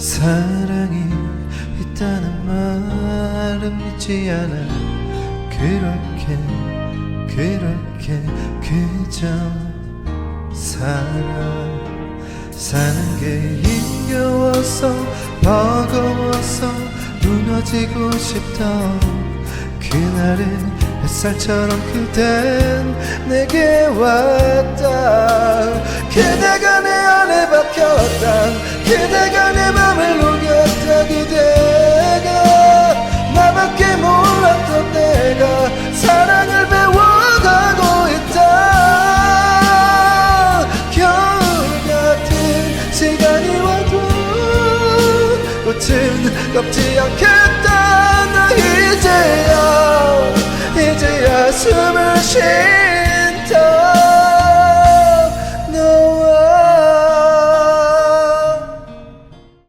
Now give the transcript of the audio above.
사랑이 있다는 말은 믿지 않아. 그렇게 그렇게 그저 살아 사는 게 힘겨워서 버거워서 무너지고 싶던 그날은 햇살처럼 그댄 내게 왔다. 그대가 내 안에 박혔다. 그대가 꽃은 꺾지 않겠다. 나 이제야 이제야 숨을 쉬